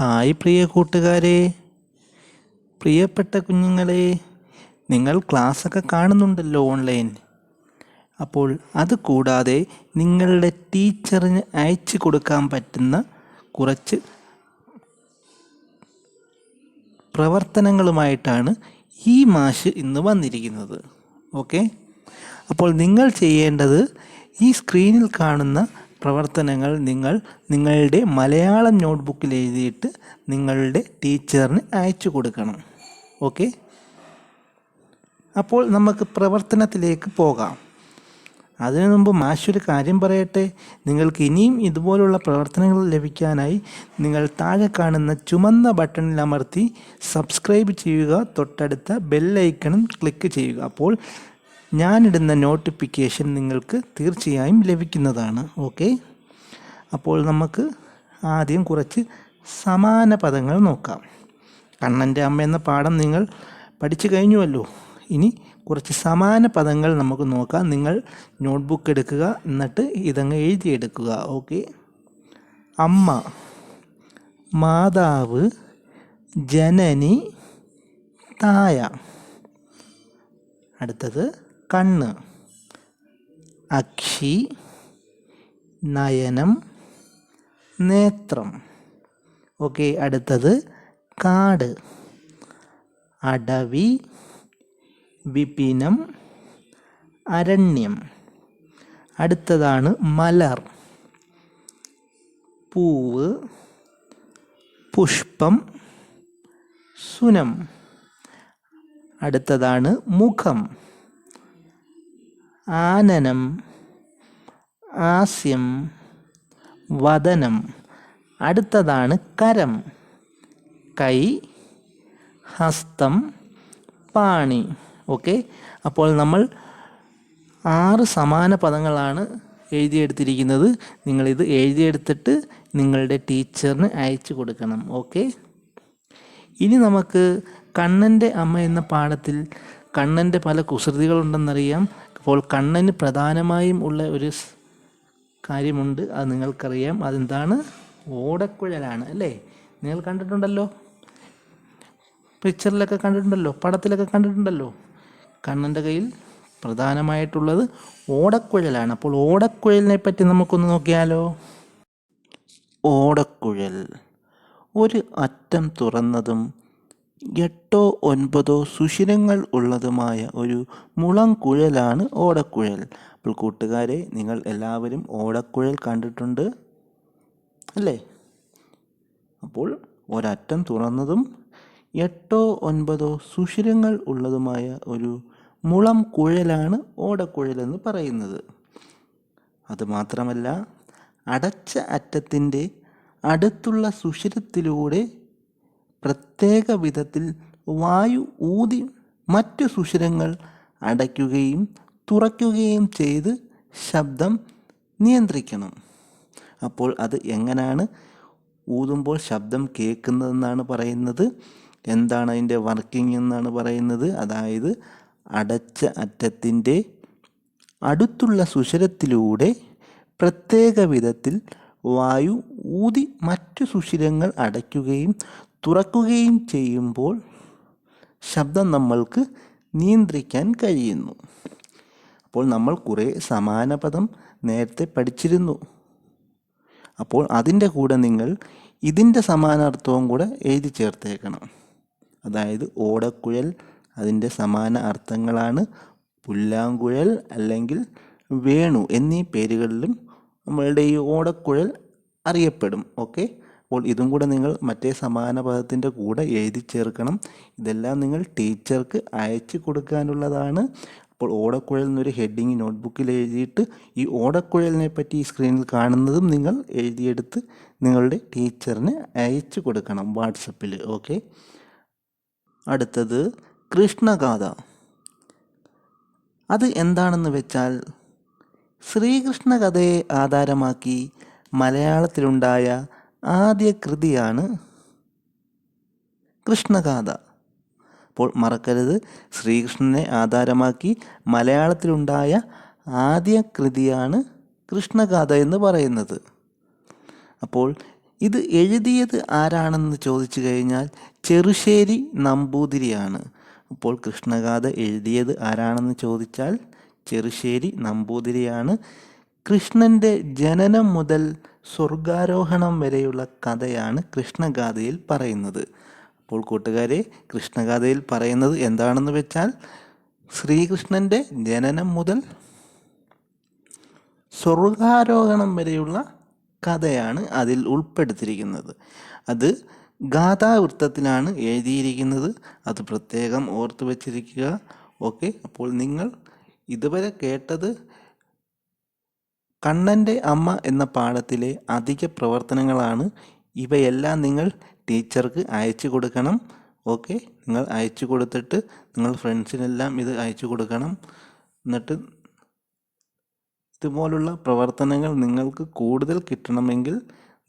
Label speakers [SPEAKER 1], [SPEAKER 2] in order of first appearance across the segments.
[SPEAKER 1] Hi പ്രിയ കൂട്ടുകാരെ. പ്രിയപ്പെട്ട കുഞ്ഞുങ്ങളെ നിങ്ങൾ ക്ലാസ്സൊക്കെ കാണുന്നുണ്ടല്ലോ ഓൺലൈൻ. അപ്പോൾ അത് കൂടാതെ നിങ്ങളുടെ ടീച്ചറിന് അയച്ചു കൊടുക്കാൻ പറ്റുന്ന കുറച്ച് പ്രവർത്തനങ്ങളുമായിട്ടാണ് ഈ മാഷ് ഇന്ന് വന്നിരിക്കുന്നത്. ഓക്കെ? അപ്പോൾ നിങ്ങൾ ചെയ്യേണ്ടത് ഈ സ്ക്രീനിൽ കാണുന്ന പ്രവർത്തനങ്ങൾ നിങ്ങൾ നിങ്ങളുടെ മലയാളം നോട്ട്ബുക്കിൽ എഴുതിയിട്ട് നിങ്ങളുടെ ടീച്ചറിന് അയച്ചു കൊടുക്കണം. ഓക്കെ? അപ്പോൾ നമുക്ക് പ്രവർത്തനത്തിലേക്ക് പോകാം. അതിനു മുമ്പ് മാഷൊരു കാര്യം പറയട്ടെ. നിങ്ങൾക്ക് ഇനിയും ഇതുപോലുള്ള പ്രവർത്തനങ്ങൾ ലഭിക്കാനായി നിങ്ങൾ താഴെ കാണുന്ന ചുമന്ന ബട്ടണിൽ അമർത്തി സബ്സ്ക്രൈബ് ചെയ്യുക. തൊട്ടടുത്ത ബെല്ലൈക്കണും ക്ലിക്ക് ചെയ്യുക. അപ്പോൾ ഞാനിടുന്ന നോട്ടിഫിക്കേഷൻ നിങ്ങൾക്ക് തീർച്ചയായും ലഭിക്കുന്നതാണ് ഓക്കെ അപ്പോൾ നമുക്ക് ആദ്യം കുറച്ച് സമാന പദങ്ങൾ നോക്കാം. കണ്ണന്റെ അമ്മ എന്ന പാഠം നിങ്ങൾ പഠിച്ചു കഴിഞ്ഞുവല്ലോ. ഇനി കുറച്ച് സമാന പദങ്ങൾ നമുക്ക് നോക്കാം. നിങ്ങൾ നോട്ട്ബുക്ക് എടുക്കുക എന്നിട്ട് ഇതങ്ങ് എഴുതിയെടുക്കുക ഓക്കെ അമ്മ മാതാവ് ജനനി തായ. അടുത്തത് കണ്ണ്. അക്ഷി. നയനം. നേത്രം. ഓക്കെ അടുത്തത് കാട്. അടവി. വിപിനം. അരണ്യം. അടുത്തതാണ് മലർ. പൂവ്. പുഷ്പം. സുനം. അടുത്തതാണ് മുഖം. ആനനം ആസ്യം വദനം. അടുത്തതാണ് കരം. കൈ ഹസ്തം പാണി. ഓക്കെ? അപ്പോൾ നമ്മൾ ആറ് സമാന പദങ്ങളാണ് എഴുതിയെടുത്തിരിക്കുന്നത്. നിങ്ങളിത് എഴുതിയെടുത്തിട്ട് നിങ്ങളുടെ ടീച്ചറിന് അയച്ചു കൊടുക്കണം. ഓക്കെ? ഇനി നമുക്ക് കണ്ണന്റെ അമ്മ എന്ന പാഠത്തിൽ കണ്ണന്റെ പല കുസൃതികളുണ്ടെന്നറിയാം. അപ്പോൾ കണ്ണന് പ്രധാനമായും ഉള്ള ഒരു കാര്യമുണ്ട്. അത് നിങ്ങൾക്കറിയാം. അതെന്താണ്? ഓടക്കുഴലാണ് അല്ലേ? നിങ്ങൾ കണ്ടിട്ടുണ്ടല്ലോ? പിക്ചറിലൊക്കെ കണ്ടിട്ടുണ്ടല്ലോ? പടത്തിലൊക്കെ കണ്ടിട്ടുണ്ടല്ലോ? കണ്ണന്റെ കയ്യിൽ പ്രധാനമായിട്ടുള്ളത് ഓടക്കുഴലാണ്. അപ്പോൾ ഓടക്കുഴലിനെ പറ്റി നമുക്കൊന്ന് നോക്കിയാലോ? ഓടക്കുഴൽ ഒരു അറ്റം തുറന്നതും എട്ടോ ഒൻപതോ സുഷിരങ്ങൾ ഉള്ളതുമായ ഒരു മുളം കുഴലാണ് ഓടക്കുഴൽ. അപ്പോൾ കൂട്ടുകാരെ നിങ്ങൾ എല്ലാവരും ഓടക്കുഴൽ കണ്ടിട്ടുണ്ട് അല്ലേ? അപ്പോൾ ഒരറ്റം തുറന്നതും എട്ടോ ഒൻപതോ സുഷിരങ്ങൾ ഉള്ളതുമായ ഒരു മുളം കുഴലാണ് ഓടക്കുഴലെന്ന് പറയുന്നത്. അതുമാത്രമല്ല അടച്ച അറ്റത്തിന്റെ അടുത്തുള്ള സുഷിരത്തിലൂടെ പ്രത്യേക വിധത്തിൽ വായു ഊതി മറ്റു സുഷിരങ്ങൾ അടയ്ക്കുകയും തുറയ്ക്കുകയും ചെയ്ത് ശബ്ദം നിയന്ത്രിക്കണം. അപ്പോൾ അത് എങ്ങനെയാണ് ഊതുമ്പോൾ ശബ്ദം കേൾക്കുന്നതെന്നാണ് പറയുന്നത്. എന്താണ് അതിന്റെ വർക്കിംഗ് എന്നാണ് പറയുന്നത്. അതായത് അടച്ച അറ്റത്തിന്റെ അടുത്തുള്ള സുഷിരത്തിലൂടെ പ്രത്യേക വിധത്തിൽ വായു ഊതി മറ്റു സുഷിരങ്ങൾ അടയ്ക്കുകയും തുറക്കുകയും ചെയ്യുമ്പോൾ ശബ്ദം നമ്മൾക്ക് നിയന്ത്രിക്കാൻ കഴിയുന്നു. അപ്പോൾ നമ്മൾ കുറേ സമാനപദം നേരത്തെ പഠിച്ചിരുന്നു. അപ്പോൾ അതിന്റെ കൂടെ നിങ്ങൾ ഇതിന്റെ സമാനാർത്ഥവും കൂടെ എഴുതി ചേർത്തേക്കണം. അതായത് ഓടക്കുഴൽ അതിന്റെ സമാന അർത്ഥങ്ങളാണ് പുല്ലാങ്കുഴൽ അല്ലെങ്കിൽ വേണു എന്നീ പേരുകളിലും നമ്മളുടെ ഈ ഓടക്കുഴൽ അറിയപ്പെടും. ഓക്കെ? അപ്പോൾ ഇതും കൂടെ നിങ്ങൾ മറ്റേ സമാന പദത്തിന്റെ കൂടെ എഴുതി ചേർക്കണം. ഇതെല്ലാം നിങ്ങൾ ടീച്ചർക്ക് അയച്ചു കൊടുക്കാനുള്ളതാണ്. അപ്പോൾ ഓടക്കുഴൽ എന്നൊരു ഹെഡിങ് നോട്ട്ബുക്കിൽ എഴുതിയിട്ട് ഈ ഓടക്കുഴലിനെ പറ്റി ഈ സ്ക്രീനിൽ കാണുന്നതും നിങ്ങൾ എഴുതിയെടുത്ത് നിങ്ങളുടെ ടീച്ചറിന് അയച്ചു കൊടുക്കണം വാട്സപ്പിൽ. ഓക്കെ? അടുത്തത് കൃഷ്ണഗാഥ. അത് എന്താണെന്ന് വെച്ചാൽ ശ്രീകൃഷ്ണ കഥയെ ആധാരമാക്കി മലയാളത്തിലുണ്ടായ ആദ്യ കൃതിയാണ് കൃഷ്ണഗാഥ. അപ്പോൾ മറക്കരുത് ശ്രീകൃഷ്ണനെ ആധാരമാക്കി മലയാളത്തിലുണ്ടായ ആദ്യ കൃതിയാണ് കൃഷ്ണഗാഥ എന്ന് പറയുന്നത്. അപ്പോൾ ഇത് എഴുതിയത് ആരാണെന്ന് ചോദിച്ചു കഴിഞ്ഞാൽ ചെറുശ്ശേരി നമ്പൂതിരിയാണ്. അപ്പോൾ കൃഷ്ണഗാഥ എഴുതിയത് ആരാണെന്ന് ചോദിച്ചാൽ ചെറുശ്ശേരി നമ്പൂതിരിയാണ്. കൃഷ്ണന്റെ ജനനം മുതൽ സ്വർഗാരോഹണം വരെയുള്ള കഥയാണ് കൃഷ്ണഗാഥയിൽ പറയുന്നത്. അപ്പോൾ കൂട്ടുകാരെ കൃഷ്ണഗാഥയിൽ പറയുന്നത് എന്താണെന്ന് വെച്ചാൽ ശ്രീകൃഷ്ണന്റെ ജനനം മുതൽ സ്വർഗാരോഹണം വരെയുള്ള കഥയാണ് അതിൽ ഉൾപ്പെടുത്തിയിരിക്കുന്നത്. അത് ഗാഥാവൃത്തത്തിലാണ് എഴുതിയിരിക്കുന്നത്. അത് പ്രത്യേകം ഓർത്തു വച്ചിരിക്കുക ഓക്കെ അപ്പോൾ നിങ്ങൾ ഇതുവരെ കേട്ടത് കണ്ണന്റെ അമ്മ എന്ന പാഠത്തിലെ അധിക പ്രവർത്തനങ്ങളാണ് ഇവയെല്ലാം നിങ്ങൾ ടീച്ചർക്ക് അയച്ചു കൊടുക്കണം. ഓക്കെ നിങ്ങൾ അയച്ചു കൊടുത്തിട്ട് നിങ്ങൾ ഫ്രണ്ട്സിനെല്ലാം ഇത് അയച്ചു കൊടുക്കണം. എന്നിട്ട് ഇതുപോലുള്ള പ്രവർത്തനങ്ങൾ നിങ്ങൾക്ക് കൂടുതൽ കിട്ടണമെങ്കിൽ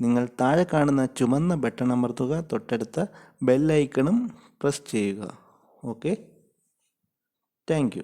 [SPEAKER 1] നിങ്ങൾ താഴെ കാണുന്ന ചുമന്ന ബട്ടൺ അമർത്തുക തൊട്ടടുത്ത ബെല്ലൈക്കണും പ്രസ് ചെയ്യുക. Okay thank